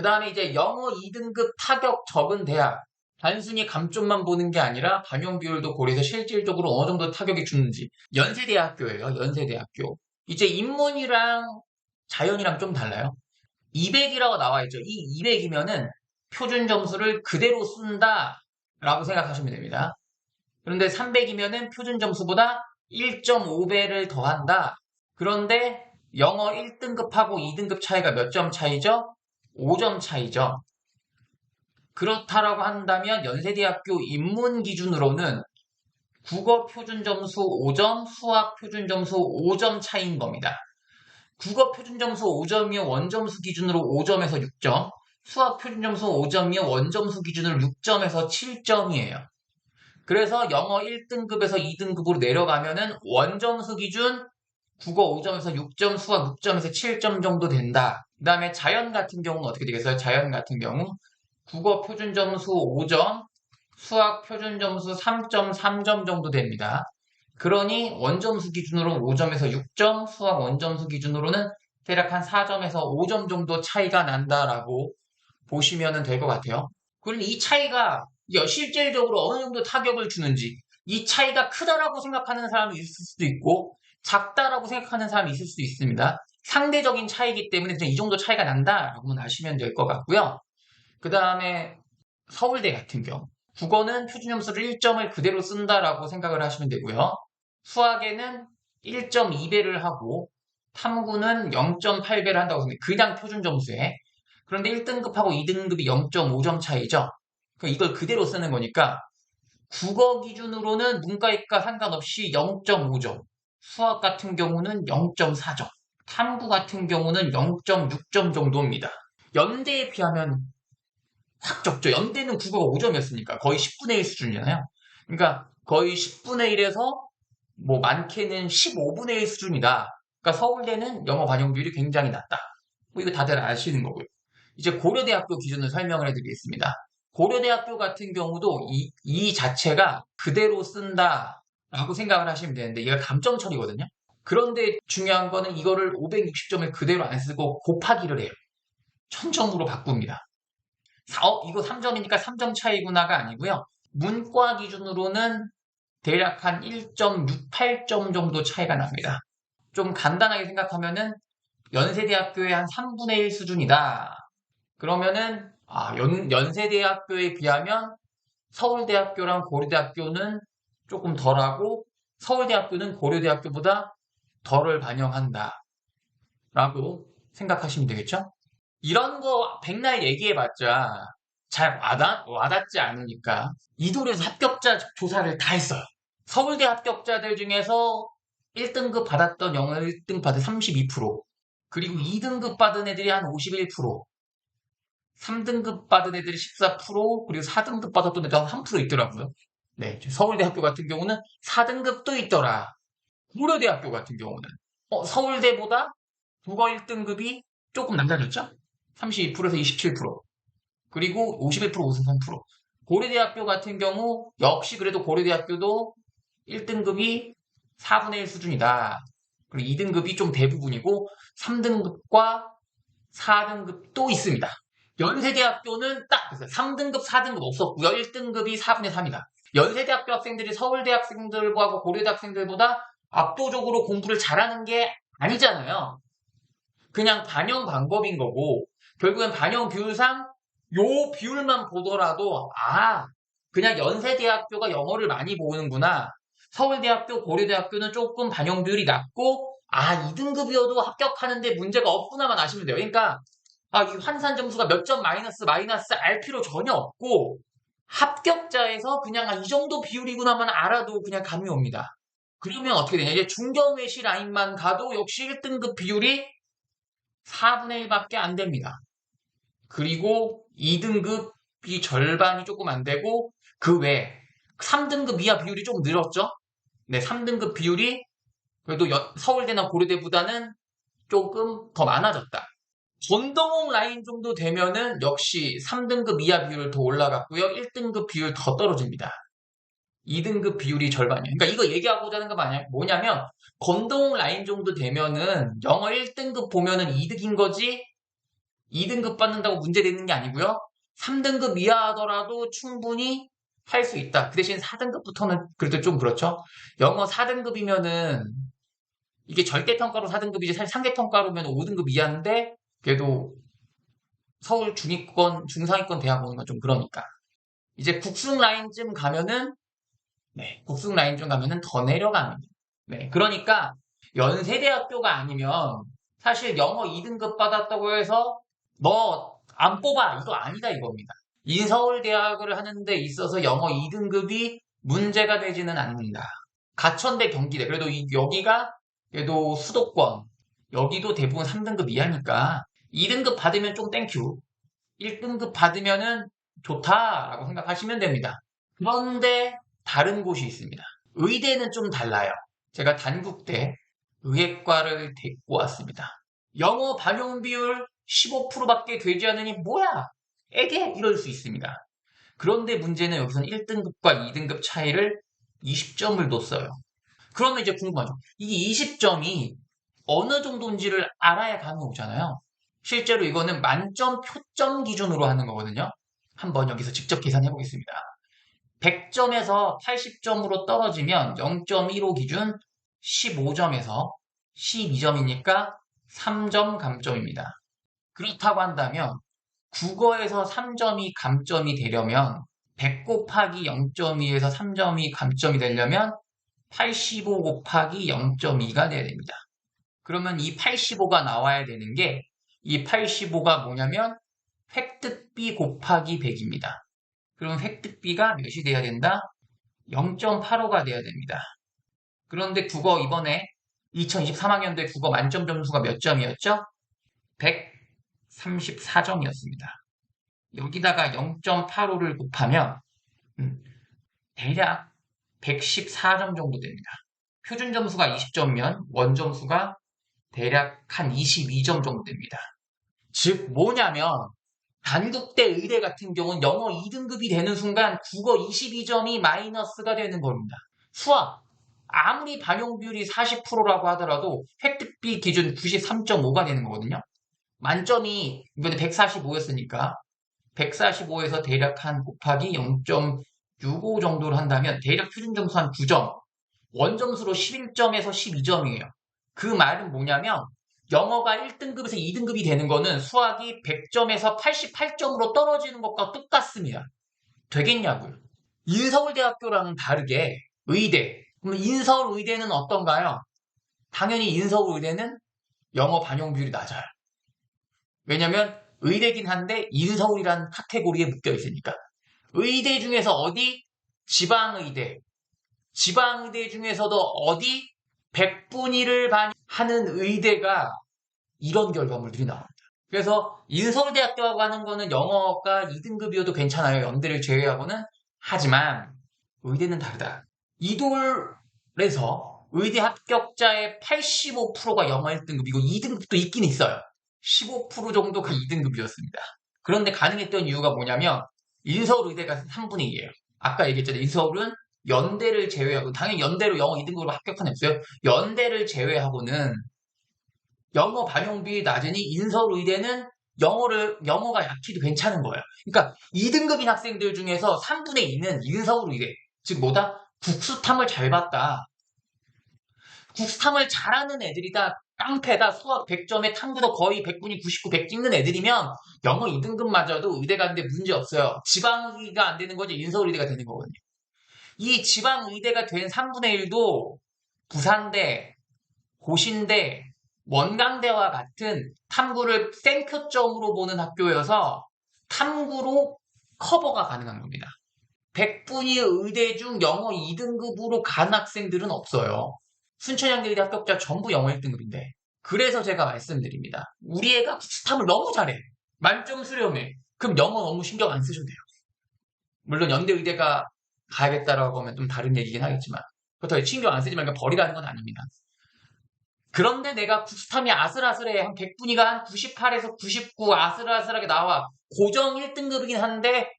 그 다음에 이제 영어 2등급 타격 적은 대학. 단순히 감점만 보는 게 아니라 반영 비율도 고려해서 실질적으로 어느 정도 타격이 주는지. 연세대학교예요. 연세대학교. 이제 인문이랑 자연이랑 좀 달라요. 200이라고 나와 있죠. 이 200이면은 표준 점수를 그대로 쓴다 라고 생각하시면 됩니다. 그런데 300이면은 표준 점수보다 1.5배를 더한다. 그런데 영어 1등급하고 2등급 차이가 몇 점 차이죠? 5점 차이죠. 그렇다라고 한다면 연세대학교 입문 기준으로는 국어 표준 점수 5점, 수학 표준 점수 5점 차이인 겁니다. 국어 표준 점수 5점이면 원점수 기준으로 5점에서 6점, 수학 표준 점수 5점이면 원점수 기준으로 6점에서 7점이에요. 그래서 영어 1등급에서 2등급으로 내려가면은 원점수 기준 국어 5점에서 6점, 수학 6점에서 7점 정도 된다. 그 다음에 자연 같은 경우는 어떻게 되겠어요? 자연 같은 경우 국어 표준 점수 5점, 수학 표준 점수 3.3점 정도 됩니다. 그러니 원점수 기준으로 5점에서 6점, 수학 원점수 기준으로는 대략 한 4점에서 5점 정도 차이가 난다라고 보시면 될 것 같아요. 그럼 이 차이가 실질적으로 어느 정도 타격을 주는지 이 차이가 크다라고 생각하는 사람이 있을 수도 있고 작다라고 생각하는 사람이 있을 수도 있습니다. 상대적인 차이기 때문에 그냥 이 정도 차이가 난다라고는 아시면 될 것 같고요. 그 다음에 서울대 같은 경우 국어는 표준점수를 1점을 그대로 쓴다라고 생각을 하시면 되고요. 수학에는 1.2배를 하고 탐구는 0.8배를 한다고 생각해요. 그냥 표준점수에. 그런데 1등급하고 2등급이 0.5점 차이죠. 그럼 이걸 그대로 쓰는 거니까 국어 기준으로는 문과이과 상관없이 0.5점, 수학 같은 경우는 0.4점, 탐구 같은 경우는 0.6점 정도입니다. 연대에 비하면 확 적죠. 연대는 국어가 5점이었으니까 거의 10분의 1 수준이잖아요. 그러니까 거의 10분의 1에서 뭐 많게는 15분의 1 수준이다. 그러니까 서울대는 영어 반영 비율이 굉장히 낮다. 뭐 이거 다들 아시는 거고요. 이제 고려대학교 기준을 설명을 해드리겠습니다. 고려대학교 같은 경우도 이, 이 자체가 그대로 쓴다 라고 생각을 하시면 되는데 얘가 감점 처리거든요. 그런데 중요한 거는 이거를 560점을 그대로 안 쓰고 곱하기를 해요. 천점으로 바꿉니다. 어, 이거 3점이니까 3점 차이구나가 아니고요. 문과 기준으로는 대략 한 1.68점 정도 차이가 납니다. 좀 간단하게 생각하면은 연세대학교의 한 3분의 1 수준이다. 그러면은 아, 연, 연세대학교에 비하면 서울대학교랑 고려대학교는 조금 덜하고 서울대학교는 고려대학교보다 덜을 반영한다. 라고 생각하시면 되겠죠? 이런 거 백날 얘기해봤자 잘 와닿, 와닿지 않으니까 이돌에서 합격자 조사를 다 했어요. 서울대 합격자들 중에서 1등급 받았던 영어 1등 받은 32% 그리고 2등급 받은 애들이 한 51% 3등급 받은 애들이 14% 그리고 4등급 받았던 애들 한3% 있더라고요. 네, 서울대 학교 같은 경우는 4등급도 있더라. 고려대학교 같은 경우는 어, 서울대보다 국어 1등급이 조금 남다졌죠? 32%에서 27% 그리고 51% 53% 고려대학교 같은 경우 역시 그래도 고려대학교도 1등급이 4분의 1 수준이다. 그리고 2등급이 좀 대부분이고 3등급과 4등급도 있습니다. 연세대학교는 딱 3등급, 4등급 없었고요. 1등급이 4분의 3이다. 연세대학교 학생들이 서울대 학생들과 고려대 학생들보다 압도적으로 공부를 잘하는 게 아니잖아요. 그냥 반영 방법인 거고 결국엔 반영 비율상 요 비율만 보더라도 아 그냥 연세대학교가 영어를 많이 보는구나. 서울대학교, 고려대학교는 조금 반영 비율이 낮고 아 2등급이어도 합격하는데 문제가 없구나만 아시면 돼요. 그러니까 아, 이 환산 점수가 몇 점 마이너스 마이너스 알 필요 전혀 없고 합격자에서 그냥 아, 이 정도 비율이구나만 알아도 그냥 감이 옵니다. 그러면 어떻게 되냐? 이제 중견 외시 라인만 가도 역시 1등급 비율이 4분의 1밖에 안 됩니다. 그리고 2등급이 절반이 조금 안 되고 그 외에 3등급 이하 비율이 조금 늘었죠? 네, 3등급 비율이 그래도 서울대나 고려대보다는 조금 더 많아졌다. 전동홍 라인 정도 되면은 역시 3등급 이하 비율 더 올라갔고요. 1등급 비율 더 떨어집니다. 2등급 비율이 절반이에요. 그러니까 이거 얘기하고자 하는 거 뭐냐면 건동 라인 정도 되면은 영어 1등급 보면은 이득인 거지 2등급 받는다고 문제 되는 게 아니고요. 3등급 이하 하더라도 충분히 할 수 있다. 그 대신 4등급부터는 그래도 좀 그렇죠. 영어 4등급이면은 이게 절대평가로 4등급이지 사실 상대평가로면 5등급 이하인데 그래도 서울 중위권, 중상위권 대학 오는 건 좀 그러니까. 이제 국승 라인쯤 가면은 네, 국승 라인쯤 가면은 더 내려갑니다. 네, 그러니까 연세대학교가 아니면 사실 영어 2등급 받았다고 해서 너 안 뽑아 이거 아니다 이겁니다. 인서울대학을 하는 데 있어서 영어 2등급이 문제가 되지는 않는다. 가천대 경기대 그래도 이, 여기가 그래도 수도권 여기도 대부분 3등급 이하니까 2등급 받으면 좀 땡큐 1등급 받으면은 좋다라고 생각하시면 됩니다. 그런데 다른 곳이 있습니다. 의대는 좀 달라요. 제가 단국대 의학과를 데리고 왔습니다. 영어 반영 비율 15%밖에 되지 않으니 뭐야? 에게 이럴 수 있습니다. 그런데 문제는 여기서는 1등급과 2등급 차이를 20점을 뒀어요. 그러면 이제 궁금하죠. 이 20점이 어느 정도인지를 알아야 감이 오잖아요. 실제로 이거는 만점 표점 기준으로 하는 거거든요. 한번 여기서 직접 계산해 보겠습니다. 100점에서 80점으로 떨어지면 0.15 기준 15점에서 12점이니까 3점 감점입니다. 그렇다고 한다면 국어에서 3점이 감점이 되려면 100 곱하기 0.2에서 3점이 감점이 되려면 85 곱하기 0.2가 돼야 됩니다. 그러면 이 85가 나와야 되는 게 이 85가 뭐냐면 획득비 곱하기 100입니다. 그럼 획득비가 몇이 돼야 된다? 0.85가 돼야 됩니다. 그런데 국어 이번에 2023학년도에 국어 만점 점수가 몇 점이었죠? 134점이었습니다. 여기다가 0.85를 곱하면 음, 대략 114점 정도 됩니다. 표준 점수가 20점이면 원 점수가 대략 한 22점 정도 됩니다. 즉 뭐냐면 단국대 의대 같은 경우는 영어 2등급이 되는 순간 국어 22점이 마이너스가 되는 겁니다. 수학 아무리 반영 비율이 40%라고 하더라도 획득비 기준 93.5가 되는 거거든요. 만점이 이번에 145였으니까 145에서 대략 한 곱하기 0.65 정도를 한다면 대략 표준 점수 한 9점 원점수로 11점에서 12점이에요. 그 말은 뭐냐면 영어가 1등급에서 2등급이 되는 거는 수학이 100점에서 88점으로 떨어지는 것과 똑같습니다. 되겠냐고요. 인서울대학교랑은 다르게 의대, 그럼 인서울의대는 어떤가요? 당연히 인서울의대는 영어 반영 비율이 낮아요. 왜냐면 의대긴 한데 인서울이라는 카테고리에 묶여 있으니까. 의대 중에서 어디? 지방의대. 지방의대 중에서도 어디? 100분위를 하는 의대가 이런 결과물들이 나옵니다. 그래서 인서울대학교하고 하는 거는 영어가 2등급이어도 괜찮아요. 연대를 제외하고는. 하지만 의대는 다르다. 이돌에서 의대 합격자의 85%가 영어 1등급이고 2등급도 있긴 있어요. 15% 정도가 2등급이었습니다. 그런데 가능했던 이유가 뭐냐면 인서울 의대가 3분의 2예요. 아까 얘기했잖아요. 인서울은 연대를 제외하고 당연히 연대로 영어 2등급으로 합격한 애 없어요. 연대를 제외하고는 영어 반영비 낮으니 인서울의대는 영어를 영어가 약해도 괜찮은 거예요. 그러니까 2등급인 학생들 중에서 3분의 2는 인서울의대 즉 뭐다 국수탐을 잘 봤다. 국수탐을 잘하는 애들이다. 깡패다. 수학 100점에 탐구도 거의 100분이 99, 100 찍는 애들이면 영어 2등급마저도 의대 가는데 문제 없어요. 지방의가 안 되는 거지 인서울의대가 되는 거거든요. 이 지방의대가 된 3분의 1도 부산대, 고신대, 원광대와 같은 탐구를 생크점으로 보는 학교여서 탐구로 커버가 가능한 겁니다. 100분위 의대 중 영어 2등급으로 간 학생들은 없어요. 순천향대의대 합격자 전부 영어 1등급인데. 그래서 제가 말씀드립니다. 우리 애가 스탐을 너무 잘해. 만점 수렴해. 그럼 영어 너무 신경 안 쓰셔도 돼요. 물론 연대의대가 가야겠다라고 하면 좀 다른 얘기긴 하겠지만 그렇다고 신경 안 쓰지 말고 버리라는 건 아닙니다. 그런데 내가 국수탐이 아슬아슬해. 한 100분위가 한 98에서 99 아슬아슬하게 나와. 고정 1등급이긴 한데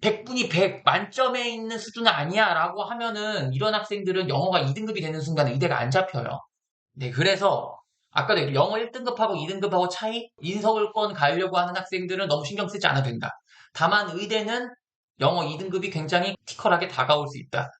100분위 100 만점에 있는 수준은 아니야 라고 하면은 이런 학생들은 영어가 2등급이 되는 순간 의대가 안 잡혀요. 네, 그래서 아까도 얘기했죠. 영어 1등급하고 2등급하고 차이 인서울권 가려고 하는 학생들은 너무 신경 쓰지 않아도 된다. 다만 의대는 영어 2등급이 굉장히 티컬하게 다가올 수 있다.